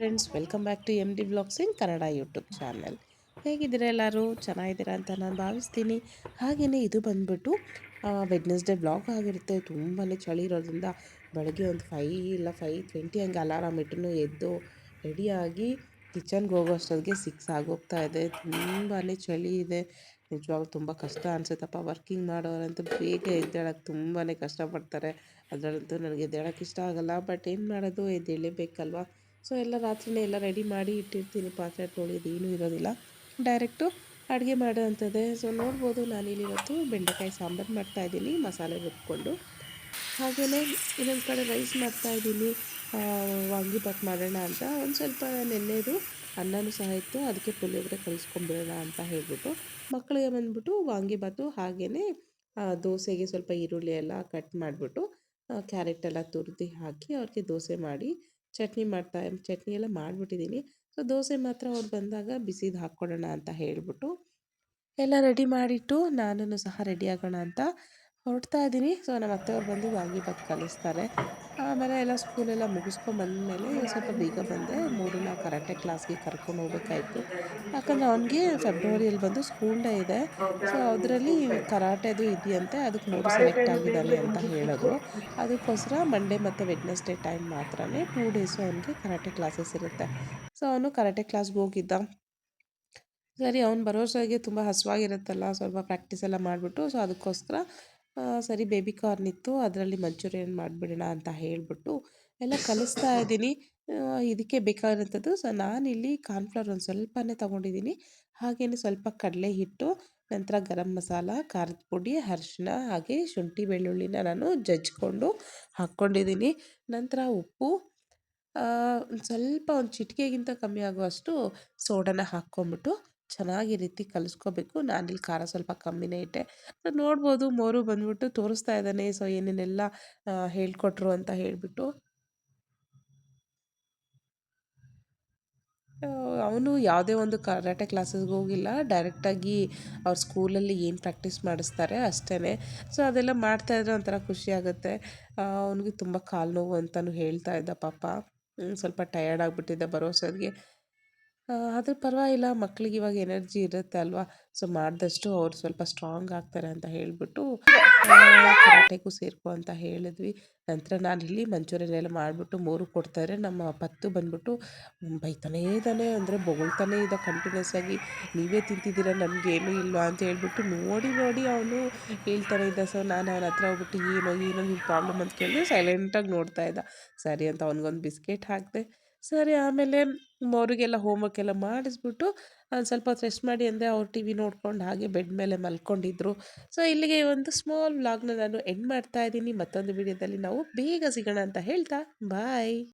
Friends welcome back to M D blogs in Kannada YouTube channel ಹೇಗಿದ್ದೀರ ಎಲ್ಲರೂ? ಚೆನ್ನಾಗಿದ್ದೀರಾ ಅಂತ ನಾನು ಭಾವಿಸ್ತೀನಿ. ಹಾಗೆಯೇ ಇದು ಬಂದ್ಬಿಟ್ಟು ವೆಡ್ನೆಸ್ಡೇ ಬ್ಲಾಗ್ ಆಗಿರುತ್ತೆ. ತುಂಬಾ ಚಳಿ ಇರೋದ್ರಿಂದ ಬೆಳಗ್ಗೆ ಒಂದು ಫೈ ಇಲ್ಲ ಫೈ ಟ್ವೆಂಟಿ ಹಂಗೆ ಅಲಾರಾಮ್ ಇಟ್ಟು ಎದ್ದು ರೆಡಿಯಾಗಿ ಕಿಚನ್ಗೆ ಹೋಗೋ ಅಷ್ಟೊತ್ತಿಗೆ ಸಿಕ್ಸ್ ಆಗೋಗ್ತಾ ಇದೆ. ತುಂಬಾ ಚಳಿ ಇದೆ. ನಿಜವಾಗ್ಲೂ ತುಂಬ ಕಷ್ಟ ಅನಿಸುತ್ತಪ್ಪ ವರ್ಕಿಂಗ್ ಮಾಡೋರಂತೂ. ಬೇಗ ಎದ್ದೇಳಕ್ಕೆ ತುಂಬಾ ಕಷ್ಟಪಡ್ತಾರೆ. ಅದರಲ್ಲಂತೂ ನನಗೆ ಎದ್ದೇಳಕ್ಕೆ ಇಷ್ಟ ಆಗಲ್ಲ. ಬಟ್ ಏನು ಮಾಡೋದು? ಎದ್ದೇಳಲೇಬೇಕಲ್ವ? ಸೊ ಎಲ್ಲ ರಾತ್ರಿನೇ ಎಲ್ಲ ರೆಡಿ ಮಾಡಿ ಇಟ್ಟಿರ್ತೀನಿ ಪಾತ್ರೆ ತೊಳೆಯೋದು ಏನೂ ಇರೋದಿಲ್ಲ. ಡೈರೆಕ್ಟು ಅಡುಗೆ ಮಾಡೋವಂಥದ್ದೇ ಸೊ ನೋಡ್ಬೋದು ನಾನಿಲ್ಲಿ ಇವತ್ತು ಬೆಂಡೆಕಾಯಿ ಸಾಂಬಾರು ಮಾಡ್ತಾಯಿದ್ದೀನಿ ಮಸಾಲೆ ರುಬ್ಕೊಂಡು. ಹಾಗೆಯೇ ಇನ್ನೊಂದು ಕಡೆ ರೈಸ್ ಮಾಡ್ತಾಯಿದ್ದೀನಿ ವಾಂಗಿಬಾತ್ ಮಾಡೋಣ ಅಂತ. ಒಂದು ಸ್ವಲ್ಪ ನೆನ್ನೆದು ಅನ್ನನೂ ಸಹ ಇತ್ತು, ಅದಕ್ಕೆ ಪುಳಿಯೋಗರೆ ಕಲಿಸ್ಕೊಂಬಿಡೋಣ ಅಂತ ಹೇಳ್ಬಿಟ್ಟು. ಮಕ್ಕಳಿಗೆ ಬಂದ್ಬಿಟ್ಟು ವಾಂಗಿಬಾತು ಹಾಗೆಯೇ ದೋಸೆಗೆ ಸ್ವಲ್ಪ ಈರುಳ್ಳಿ ಎಲ್ಲ ಕಟ್ ಮಾಡಿಬಿಟ್ಟು ಕ್ಯಾರೆಟ್ ಎಲ್ಲ ತುರಿದು ಹಾಕಿ ಅವ್ರಿಗೆ ದೋಸೆ ಮಾಡಿ ಚಟ್ನಿ ಮಾಡ್ತಾ, ಚಟ್ನಿ ಎಲ್ಲ ಮಾಡಿಬಿಟ್ಟಿದ್ದೀನಿ ಸೊ ದೋಸೆ ಮಾತ್ರ ಅವ್ರು ಬಂದಾಗ ಬಿಸಿದು ಹಾಕ್ಕೊಡೋಣ ಅಂತ ಹೇಳಿಬಿಟ್ಟು ಎಲ್ಲ ರೆಡಿ ಮಾಡಿಟ್ಟು ನಾನು ಸಹ ರೆಡಿ ಆಗೋಣ ಅಂತ ಹೊರಡ್ತಾ ಇದ್ದೀನಿ. ಸೊ ನಮ್ಮ ಅತ್ತೆಯವ್ರು ಬಂದು ವಾಂಗಿಬಾತ್ ಕಲಿಸ್ತಾರೆ. ಆಮೇಲೆ ಎಲ್ಲ ಸ್ಕೂಲೆಲ್ಲ ಮುಗಿಸ್ಕೊಂಬಂದಮೇಲೆ ಸ್ವಲ್ಪ ಬೇಗ ಬಂದೆ. ಮೂರನ್ನ ಕರಾಟೆ ಕ್ಲಾಸ್ಗೆ ಕರ್ಕೊಂಡು ಹೋಗ್ಬೇಕಾಯ್ತು. ಯಾಕಂದರೆ ಅವನಿಗೆ ಫೆಬ್ರವರಿಯಲ್ಲಿ ಬಂದು ಸ್ಕೂಲ್ ಡೇ ಇದೆ. ಸೊ ಅದರಲ್ಲಿ ಕರಾಟೆದು ಇದೆಯಂತೆ, ಅದಕ್ಕೆ ಮೂರು ಸೆಲೆಕ್ಟ್ ಆಗಿದ್ದಾನೆ ಅಂತ ಹೇಳೋದು ಅದಕ್ಕೋಸ್ಕರ ಮಂಡೇ ಮತ್ತು ವೆಡ್ನೆಸ್ಡೇ ಟೈಮ್ ಮಾತ್ರನೇ ಟೂ ಡೇಸು ಅವನಿಗೆ ಕರಾಟೆ ಕ್ಲಾಸಸ್ ಇರುತ್ತೆ. ಸೊ ಅವನು ಕರಾಟೆ ಕ್ಲಾಸ್ಗೆ ಹೋಗಿದ್ದ. ಸರಿ, ಅವ್ನು ಬರೋಷ್ಟಾಗೆ ತುಂಬ ಹಸುವಾಗಿರುತ್ತಲ್ಲ, ಸ್ವಲ್ಪ ಪ್ರಾಕ್ಟೀಸ್ ಎಲ್ಲ ಮಾಡಿಬಿಟ್ಟು ಸೊ ಅದಕ್ಕೋಸ್ಕರ ಸರಿ ಬೇಬಿ ಕಾರ್ನ್ ಇತ್ತು, ಅದರಲ್ಲಿ ಮಂಚೂರಿಯನ್ ಮಾಡಿಬಿಡೋಣ ಅಂತ ಹೇಳಿಬಿಟ್ಟು ಎಲ್ಲ ಕಲಿಸ್ತಾ ಇದ್ದೀನಿ. ಇದಕ್ಕೆ ಬೇಕಾದಂಥದ್ದು ಸೊ, ನಾನಿಲ್ಲಿ ಕಾರ್ನ್ಫ್ಲವರ್ ಒಂದು ಸ್ವಲ್ಪನೇ ತೊಗೊಂಡಿದ್ದೀನಿ. ಹಾಗೆಯೇ ಸ್ವಲ್ಪ ಕಡಲೆ ಹಿಟ್ಟು ನಂತರ ಗರಂ ಮಸಾಲ, ಖಾರದ ಪುಡಿ ಅರಿಶಿನ ಹಾಗೆ ಶುಂಠಿ ಬೆಳ್ಳುಳ್ಳಿನ ನಾನು ಜಜ್ಜಿಕೊಂಡು ಹಾಕ್ಕೊಂಡಿದ್ದೀನಿ. ನಂತರ ಉಪ್ಪು ಒಂದು ಸ್ವಲ್ಪ ಒಂದು ಚಿಟಿಕೆಗಿಂತ ಕಮ್ಮಿ ಆಗುವಷ್ಟು ಸೋಡಾನ ಹಾಕ್ಕೊಂಬಿಟ್ಟು ಚೆನ್ನಾಗಿ ರೀತಿ ಕಲಿಸ್ಕೋಬೇಕು. ನಾನಿಲ್ಲಿ ಖಾರ ಸ್ವಲ್ಪ ಕಮ್ಮಿನೇ ಇಟ್ಟೆ. ನೋಡ್ಬೋದು, ಮೋರು ಬಂದ್ಬಿಟ್ಟು ತೋರಿಸ್ತಾ ಇದ್ದಾನೆ. ಸೊ, ಏನೇನೆಲ್ಲ ಹೇಳ್ಕೊಟ್ರು ಅಂತ ಹೇಳಿಬಿಟ್ಟು. ಅವನು ಯಾವುದೇ ಒಂದು ಕರಾಟೆ ಕ್ಲಾಸಸ್ಗೆ ಹೋಗಿಲ್ಲ. ಡೈರೆಕ್ಟಾಗಿ ಅವ್ರ ಸ್ಕೂಲಲ್ಲಿ ಏನು ಪ್ರಾಕ್ಟೀಸ್ ಮಾಡಿಸ್ತಾರೆ ಅಷ್ಟೇ ಸೊ, ಅದೆಲ್ಲ ಮಾಡ್ತಾಯಿದ್ರೆ ಒಂಥರ ಖುಷಿ ಆಗುತ್ತೆ. ಅವನಿಗೆ ತುಂಬ ಕಾಲು ನೋವು ಅಂತಲೂ ಹೇಳ್ತಾ ಇದ್ದ ಪಾಪ. ಸ್ವಲ್ಪ ಟಯರ್ಡ್ ಆಗಿಬಿಟ್ಟಿದ್ದೆ ಬರೋ ಆದರೂ ಪರವಾಗಿಲ್ಲ ಮಕ್ಕಳಿಗೆ ಇವಾಗ ಎನರ್ಜಿ ಇರುತ್ತೆ ಅಲ್ವಾ? ಸೊ ಮಾಡಿದಷ್ಟು ಅವ್ರು ಸ್ವಲ್ಪ ಸ್ಟ್ರಾಂಗ್ ಆಗ್ತಾರೆ ಅಂತ ಹೇಳಿಬಿಟ್ಟು ಕರಾಟೆಗೂ ಸೇರ್ಕೊ ಅಂತ ಹೇಳಿದ್ವಿ. ನಂತರ ನಾನು ಇಲ್ಲಿ ಮಂಚೂರಿಯನ್ ಎಲ್ಲ ಮಾಡಿಬಿಟ್ಟು ಮೂರು ಕೊಡ್ತಾರೆ. ನಮ್ಮ ಪತ್ತು ಬಂದ್ಬಿಟ್ಟು ಬೈತಾನೇ ಇದ್ದಾನೆ. ಅಂದರೆ ಬೊಗಳ್ತಾನೇ ಇದ್ದ ಕಂಟಿನ್ಯೂಸ್ ಆಗಿ, ನೀವೇ ತಿಂತಿದ್ದೀರ ನನಗೇನು ಇಲ್ವಾ ಅಂತ ಹೇಳ್ಬಿಟ್ಟು ನೋಡಿ ನೋಡಿ ಅವನು ಹೇಳ್ತಾನೆ ಇದ್ದ. ಸೊ ನಾನು ಅವನ ಹತ್ರ ಹೋಗ್ಬಿಟ್ಟು, ಏನೋ ಏನೋ ನಿಮ್ಮ ಪ್ರಾಬ್ಲಮ್ ಅಂತ ಕೇಳಿದ್ರೆ ಸೈಲೆಂಟಾಗಿ ನೋಡ್ತಾ ಇದ್ದ. ಸರಿ ಅಂತ ಅವನಿಗೊಂದು ಬಿಸ್ಕೆಟ್ ಹಾಕಿದೆ. ಸರಿ, ಆಮೇಲೆ ಅವರಿಗೆಲ್ಲ ಹೋಮ್ವರ್ಕ್ ಎಲ್ಲ ಮಾಡಿಸ್ಬಿಟ್ಟು ಒಂದು ಸ್ವಲ್ಪ ಹೊತ್ತು ರೆಸ್ಟ್ ಮಾಡಿ ಅಂದೆ ಅವ್ರು ಟಿ ವಿ ನೋಡ್ಕೊಂಡು ಹಾಗೆ ಬೆಡ್ ಮೇಲೆ ಮಲ್ಕೊಂಡಿದ್ರು. ಸೊ ಇಲ್ಲಿಗೆ ಒಂದು ಸ್ಮಾಲ್ ವ್ಲಾಗ್ನ ನಾನು ಎಂಡ್ ಮಾಡ್ತಾ ಇದ್ದೀನಿ. ಮತ್ತೊಂದು ವಿಡಿಯೋದಲ್ಲಿ ನಾವು ಬೇಗ ಸಿಗೋಣ ಅಂತ ಹೇಳ್ತಾ ಬಾಯ್